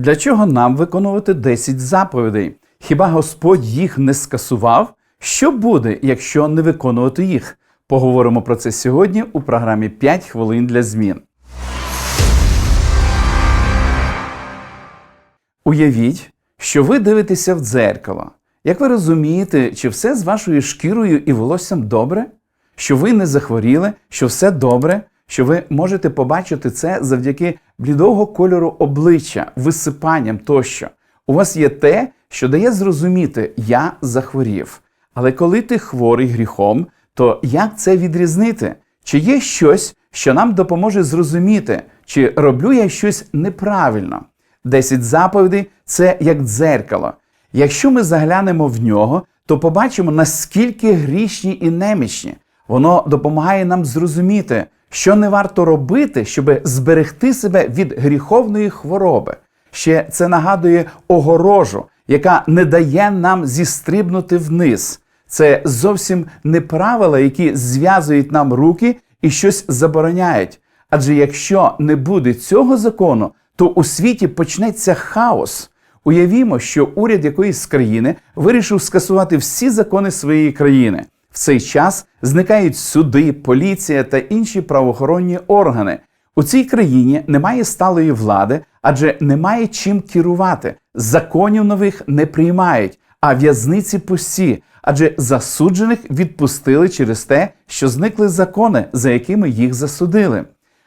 Для чого нам виконувати 10 заповідей? Хіба Господь їх не скасував? Що буде, якщо не виконувати їх? Поговоримо про це сьогодні у програмі 5 хвилин для змін. Уявіть, що ви дивитеся в дзеркало. Як ви розумієте, чи все з вашою шкірою і волоссям добре? Що ви не захворіли, що все добре, що ви можете побачити це завдяки блідого кольору обличчя, висипанням тощо. У вас є те, що дає зрозуміти, я захворів. Але коли ти хворий гріхом, то як це відрізнити? Чи є щось, що нам допоможе зрозуміти, чи роблю я щось неправильно? Десять заповідей це як дзеркало. Якщо ми заглянемо в нього, то побачимо, наскільки грішні і немічні. Воно допомагає нам зрозуміти, що не варто робити, щоб зберегти себе від гріховної хвороби. Ще це нагадує огорожу, яка не дає нам зістрибнути вниз. Це зовсім не правила, які зв'язують нам руки і щось забороняють. Адже якщо не буде цього закону, то у світі почнеться хаос. Уявімо, що уряд якоїсь країни вирішив скасувати всі закони своєї країни. В цей час зникають суди, поліція та інші правоохоронні органи. У цій країні немає сталої влади, адже немає чим керувати. Законів нових не приймають, а в'язниці пусті, адже засуджених відпустили через те, що зникли закони, за якими їх засудили.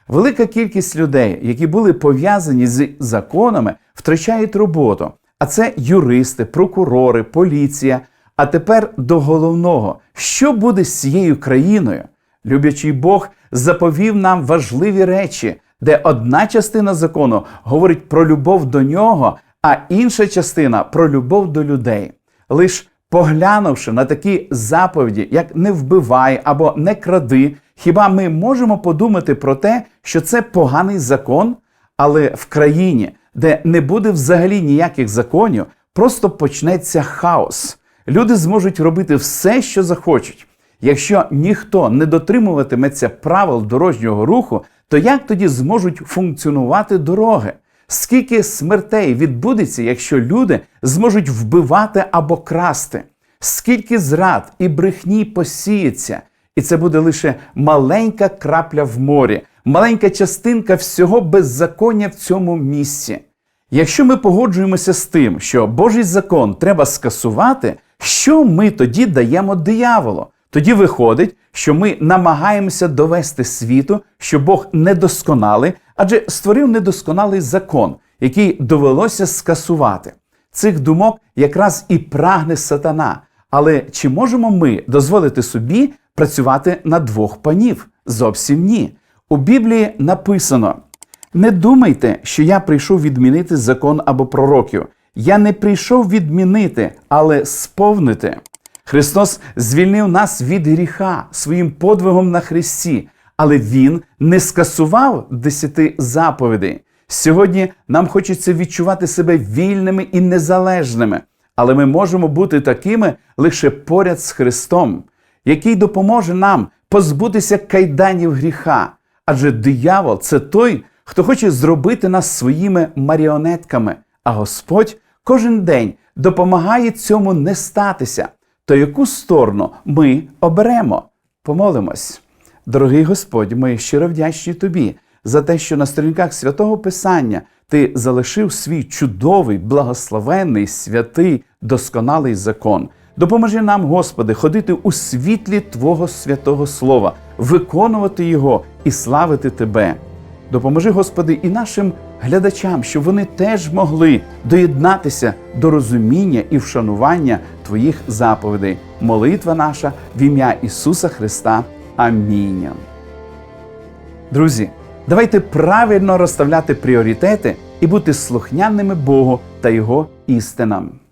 Велика кількість людей, які були пов'язані з законами, втрачають роботу. А це юристи, прокурори, поліція. А тепер до головного, що буде з цією країною? Люблячий Бог заповів нам важливі речі, де одна частина закону говорить про любов до нього, а інша частина про любов до людей. Лиш поглянувши на такі заповіді, як не вбивай або не кради, хіба ми можемо подумати про те, що це поганий закон, але в країні, де не буде взагалі ніяких законів, просто почнеться хаос. Люди зможуть робити все, що захочуть. Якщо ніхто не дотримуватиметься правил дорожнього руху, то як тоді зможуть функціонувати дороги? Скільки смертей відбудеться, якщо люди зможуть вбивати або красти? Скільки зрад і брехні посіється? І це буде лише маленька крапля в морі, маленька частинка всього беззаконня в цьому місці. Якщо ми погоджуємося з тим, що Божий закон треба скасувати, що ми тоді даємо дияволу? Тоді виходить, що ми намагаємося довести світу, що Бог недосконалий, адже створив недосконалий закон, який довелося скасувати. Цих думок якраз і прагне сатана. Але чи можемо ми дозволити собі працювати на двох панів? Зовсім ні. У Біблії написано: не думайте, що я прийшов відмінити закон або пророків. Я не прийшов відмінити, але сповнити. Христос звільнив нас від гріха своїм подвигом на Христі, але Він не скасував десяти заповідей. Сьогодні нам хочеться відчувати себе вільними і незалежними, але ми можемо бути такими лише поряд з Христом, який допоможе нам позбутися кайданів гріха. Адже диявол це той, хто хоче зробити нас своїми маріонетками, а Господь кожен день допомагає цьому не статися. То яку сторону ми оберемо? Помолимось. Дорогий Господь, ми щиро вдячні Тобі за те, що на сторінках святого Писання Ти залишив свій чудовий, благословенний, святий, досконалий закон. Допоможи нам, Господи, ходити у світлі Твого святого Слова, виконувати його і славити Тебе. Допоможи, Господи, і нашим глядачам, щоб вони теж могли доєднатися до розуміння і вшанування Твоїх заповідей. Молитва наша в ім'я Ісуса Христа. Амінь. Друзі, давайте правильно розставляти пріоритети і бути слухняними Богу та Його істинам.